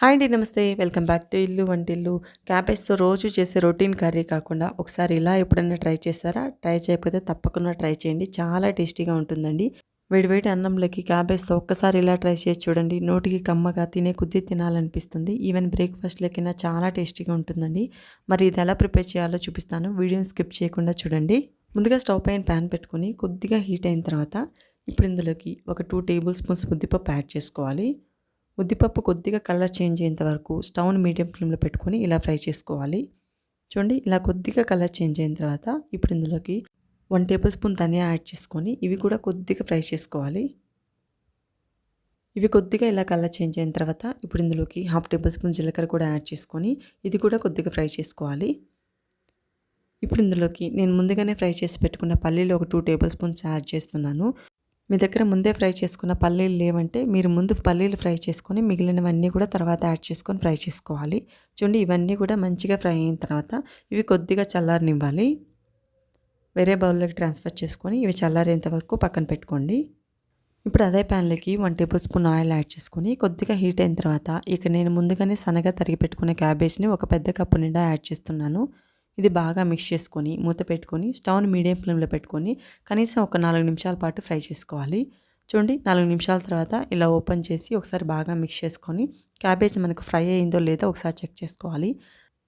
Hi అండి నమస్తే. Welcome back to ఇల్లు వంటిల్లు. క్యాబేజ్తో రోజు చేసే రొటీన్ కర్రీ కాకుండా ఒకసారి ఇలా ఎప్పుడైనా ట్రై చేస్తారా? ట్రై చేయకపోతే తప్పకుండా ట్రై చేయండి. చాలా టేస్టీగా ఉంటుందండి. వేడివేడి అన్నంలోకి క్యాబేజ్తో ఒక్కసారి ఇలా ట్రై చేసి చూడండి. నోటికి కమ్మగా తినే కొద్దీ తినాలనిపిస్తుంది. ఈవెన్ బ్రేక్ఫాస్ట్లకైనా చాలా టేస్టీగా ఉంటుందండి. మరి ఇది ఎలా ప్రిపేర్ చేయాలో చూపిస్తాను. వీడియోని స్కిప్ చేయకుండా చూడండి. ముందుగా స్టవ్ పైన ప్యాన్ పెట్టుకొని కొద్దిగా హీట్ అయిన తర్వాత ఇప్పుడు ఇందులోకి ఒక టూ టేబుల్ స్పూన్స్ ఉద్దిపప్పు యాడ్ చేసుకోవాలి. ఉద్దిపప్పు కొద్దిగా కలర్ చేంజ్ అయ్యేంత వరకు స్టవ్ని మీడియం ఫ్లేమ్లో పెట్టుకొని ఇలా ఫ్రై చేసుకోవాలి. చూడండి ఇలా కొద్దిగా కలర్ చేంజ్ అయిన తర్వాత ఇప్పుడు ఇందులోకి వన్ టేబుల్ స్పూన్ ధనియా యాడ్ చేసుకొని ఇవి కూడా కొద్దిగా ఫ్రై చేసుకోవాలి. ఇవి కొద్దిగా ఇలా కలర్ చేంజ్ అయిన తర్వాత ఇప్పుడు ఇందులోకి హాఫ్ టేబుల్ స్పూన్ జీలకర్ర కూడా యాడ్ చేసుకొని ఇది కూడా కొద్దిగా ఫ్రై చేసుకోవాలి. ఇప్పుడు ఇందులోకి నేను ముందుగానే ఫ్రై చేసి పెట్టుకున్న పల్లీలు ఒక టూ టేబుల్ స్పూన్స్ యాడ్ చేస్తున్నాను. మీ దగ్గర ముందే ఫ్రై చేసుకున్న పల్లీలు లేవంటే మీరు ముందు పల్లీలు ఫ్రై చేసుకొని మిగిలినవన్నీ కూడా తర్వాత యాడ్ చేసుకొని ఫ్రై చేసుకోవాలి. చూడండి ఇవన్నీ కూడా మంచిగా ఫ్రై అయిన తర్వాత ఇవి కొద్దిగా చల్లారనివ్వాలి. వేరే బౌల్లోకి ట్రాన్స్ఫర్ చేసుకొని ఇవి చల్లారేంత వరకు పక్కన పెట్టుకోండి. ఇప్పుడు అదే ప్యాన్లోకి one tablespoon oil add చేసుకొని కొద్దిగా హీట్ అయిన తర్వాత ఇక నేను ముందుగానే సన్నగా తరిగి పెట్టుకున్న క్యాబేజ్ని ఒక పెద్ద కప్పు నిండా యాడ్ చేస్తున్నాను. ఇది బాగా మిక్స్ చేసుకొని మూత పెట్టుకొని స్టవ్ని మీడియం ఫ్లేమ్లో పెట్టుకొని కనీసం ఒక నాలుగు నిమిషాల పాటు ఫ్రై చేసుకోవాలి. చూడండి నాలుగు నిమిషాల తర్వాత ఇలా ఓపెన్ చేసి ఒకసారి బాగా మిక్స్ చేసుకొని క్యాబేజ్ మనకు ఫ్రై అయిందో లేదో ఒకసారి చెక్ చేసుకోవాలి.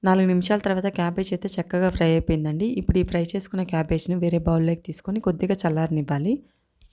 నాలుగు నిమిషాల తర్వాత క్యాబేజ్ అయితే చక్కగా ఫ్రై అయిపోయిందండి. ఇప్పుడు ఈ ఫ్రై చేసుకున్న క్యాబేజ్ని వేరే బౌల్లోకి తీసుకొని కొద్దిగా చల్లారనివ్వాలి.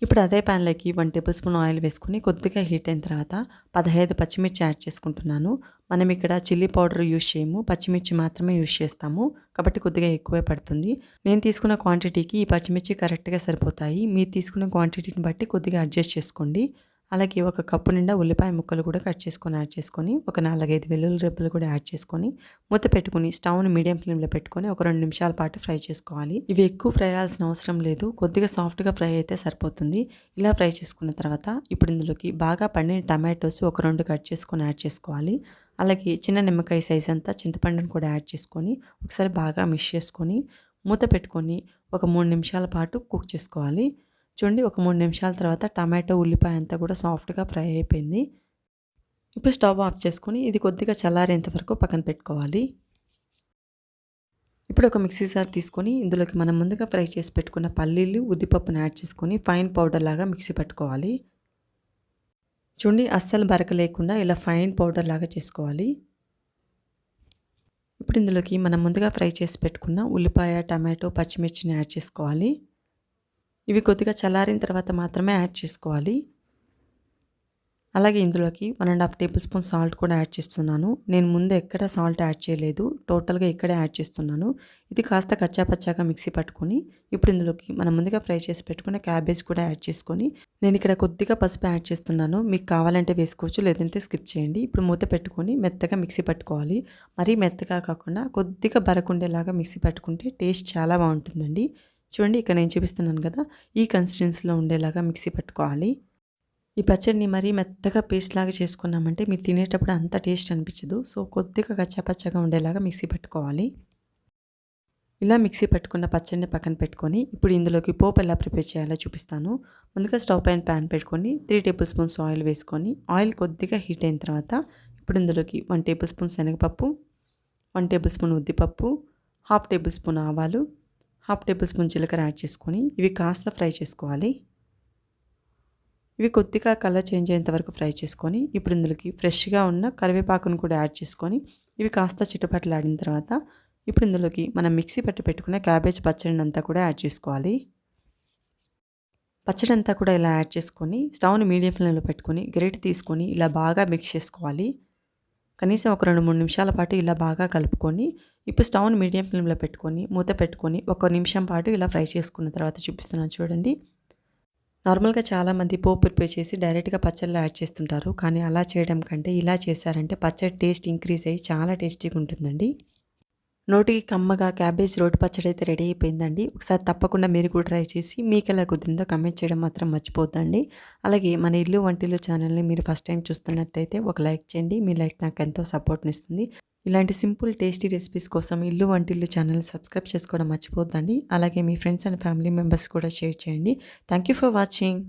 ఇప్పుడు అదే ప్యాన్లోకి వన్ టేబుల్ స్పూన్ ఆయిల్ వేసుకుని కొద్దిగా హీట్ అయిన తర్వాత పదహైదు పచ్చిమిర్చి యాడ్ చేసుకుంటున్నాను. మనం ఇక్కడ చిల్లీ పౌడర్ యూజ్ చేయము. పచ్చిమిర్చి మాత్రమే యూజ్ చేస్తాము. కాబట్టి కొద్దిగా ఎక్కువే పడుతుంది. నేను తీసుకున్న క్వాంటిటీకి ఈ పచ్చిమిర్చి కరెక్ట్గా సరిపోతాయి. మీరు తీసుకున్న క్వాంటిటీని బట్టి కొద్దిగా అడ్జస్ట్ చేసుకోండి. అలాగే ఒక కప్పు నిండా ఉల్లిపాయ ముక్కలు కూడా కట్ చేసుకొని యాడ్ చేసుకొని ఒక నాలుగైదు వెల్లుల్లి రెబ్బలు కూడా యాడ్ చేసుకొని మూత పెట్టుకుని స్టవ్ను మీడియం ఫ్లేమ్లో పెట్టుకొని ఒక రెండు నిమిషాల పాటు ఫ్రై చేసుకోవాలి. ఇవి ఎక్కువ ఫ్రై అవ్వాల్సిన అవసరం లేదు. కొద్దిగా సాఫ్ట్గా ఫ్రై అయితే సరిపోతుంది. ఇలా ఫ్రై చేసుకున్న తర్వాత ఇప్పుడు ఇందులోకి బాగా పండిన టమాటోస్ ఒక రెండు కట్ చేసుకొని యాడ్ చేసుకోవాలి. అలాగే చిన్న నిమ్మకాయ సైజ్ అంతా చింతపండును కూడా యాడ్ చేసుకొని ఒకసారి బాగా మిక్స్ చేసుకొని మూత పెట్టుకొని ఒక మూడు నిమిషాల పాటు కుక్ చేసుకోవాలి. చూడండి ఒక మూడు నిమిషాల తర్వాత టమాటో ఉల్లిపాయ అంతా కూడా సాఫ్ట్గా ఫ్రై అయిపోయింది. ఇప్పుడు స్టవ్ ఆఫ్ చేసుకుని ఇది కొద్దిగా చల్లారేంత వరకు పక్కన పెట్టుకోవాలి. ఇప్పుడు ఒక మిక్సీ జార్ తీసుకొని ఇందులోకి మనం ముందుగా ఫ్రై చేసి పెట్టుకున్న పల్లీలు ఉద్దిపప్పును యాడ్ చేసుకొని ఫైన్ పౌడర్ లాగా మిక్సీ పెట్టుకోవాలి. చూడండి అస్సలు బరక లేకుండా ఇలా ఫైన్ పౌడర్ లాగా చేసుకోవాలి. ఇప్పుడు ఇందులోకి మనం ముందుగా ఫ్రై చేసి పెట్టుకున్న ఉల్లిపాయ టమాటో పచ్చిమిర్చిని యాడ్ చేసుకోవాలి. ఇవి కొద్దిగా చల్లారిన తర్వాత మాత్రమే యాడ్ చేసుకోవాలి. అలాగే ఇందులోకి one and half tablespoon salt కూడా యాడ్ చేస్తున్నాను. నేను ముందు ఎక్కడ సాల్ట్ యాడ్ చేయలేదు టోటల్గా ఇక్కడే యాడ్ చేస్తున్నాను. ఇది కాస్త కచ్చాపచ్చాగా మిక్సీ పట్టుకొని ఇప్పుడు ఇందులోకి మనం ముందుగా ఫ్రై చేసి పెట్టుకున్న క్యాబేజ్ కూడా యాడ్ చేసుకొని నేను ఇక్కడ కొద్దిగా పసుపు యాడ్ చేస్తున్నాను. మీకు కావాలంటే వేసుకోవచ్చు లేదంటే స్కిప్ చేయండి. ఇప్పుడు మూత పెట్టుకొని మెత్తగా మిక్సీ పట్టుకోవాలి. మరీ మెత్తగా కాకుండా కొద్దిగా బరకుండేలాగా మిక్సీ పట్టుకుంటే టేస్ట్ చాలా బాగుంటుందండి. చూడండి ఇక్కడ నేను చూపిస్తున్నాను కదా ఈ కన్సిస్టెన్సీలో ఉండేలాగా మిక్సీ పట్టుకోవాలి. ఈ పచ్చడిని మరీ మెత్తగా పేస్ట్ లాగా చేసుకున్నామంటే మీరు తినేటప్పుడు అంత టేస్ట్ అనిపించదు. సో కొద్దిగా కచ్చాపచ్చగా ఉండేలాగా మిక్సీ పెట్టుకోవాలి. ఇలా మిక్సీ పెట్టుకున్న పచ్చడిని పక్కన పెట్టుకొని ఇప్పుడు ఇందులోకి పోపు ఎలా ప్రిపేర్ చేయాలో చూపిస్తాను. ముందుగా స్టవ్ పైన ప్యాన్ పెట్టుకొని త్రీ టేబుల్ స్పూన్స్ ఆయిల్ వేసుకొని ఆయిల్ కొద్దిగా హీట్ అయిన తర్వాత ఇప్పుడు ఇందులోకి వన్ టేబుల్ స్పూన్ శనగపప్పు వన్ టేబుల్ స్పూన్ ఉద్దిపప్పు హాఫ్ టేబుల్ స్పూన్ ఆవాలు హాఫ్ టేబుల్ స్పూన్ జీలకర్ర యాడ్ చేసుకొని ఇవి కాస్త ఫ్రై చేసుకోవాలి. ఇవి కొద్దిగా కలర్ చేంజ్ అయ్యేంత వరకు ఫ్రై చేసుకొని ఇప్పుడు ఇందులోకి ఫ్రెష్గా ఉన్న కరివేపాకును కూడా యాడ్ చేసుకొని ఇవి కాస్త చిటపట్లాడిన తర్వాత ఇప్పుడు ఇందులోకి మనం మిక్సీ పట్టి పెట్టుకున్న క్యాబేజ్ పచ్చడిని అంతా కూడా యాడ్ చేసుకోవాలి. పచ్చడి అంతా కూడా ఇలా యాడ్ చేసుకొని స్టవ్ని మీడియం ఫ్లేమ్లో పెట్టుకొని గ్రేట్ తీసుకొని ఇలా బాగా మిక్స్ చేసుకోవాలి. కనీసం ఒక రెండు మూడు నిమిషాల పాటు ఇలా బాగా కలుపుకొని ఇప్పుడు స్టవ్ని మీడియం ఫ్లేమ్లో పెట్టుకొని మూత పెట్టుకొని ఒక నిమిషం పాటు ఇలా ఫ్రై చేసుకున్న తర్వాత చూపిస్తున్నాను చూడండి. నార్మల్గా చాలామంది పోపు ప్రిపేర్ చేసి డైరెక్ట్గా పచ్చళ్ళు యాడ్ చేస్తుంటారు. కానీ అలా చేయడం కంటే ఇలా చేశారంటే పచ్చడి టేస్ట్ ఇంక్రీజ్ అయ్యి చాలా టేస్టీగా ఉంటుందండి. నోటికి కమ్మగా క్యాబేజ్ రోడ్డు పచ్చడి అయితే రెడీ అయిపోయిందండి. ఒకసారి తప్పకుండా మీరు కూడా ట్రై చేసి మీకు ఎలా కుదిరిందో కమెంట్ చేయడం మాత్రం మర్చిపోద్దండి. అలాగే మన ఇల్లు వంటిల్లు ఛానల్ని మీరు ఫస్ట్ టైం చూస్తున్నట్టయితే ఒక లైక్ చేయండి. మీ లైక్ నాకు ఎంతో సపోర్ట్ని ఇస్తుంది. ఇలాంటి సింపుల్ టేస్టీ రెసిపీస్ కోసం ఇల్లు వంటిల్లు ఛానల్ సబ్స్క్రైబ్ చేసుకోవడం మర్చిపోద్దండి అలాగే మీ ఫ్రెండ్స్ అండ్ ఫ్యామిలీ మెంబర్స్ కూడా షేర్ చేయండి. Thank you for watching.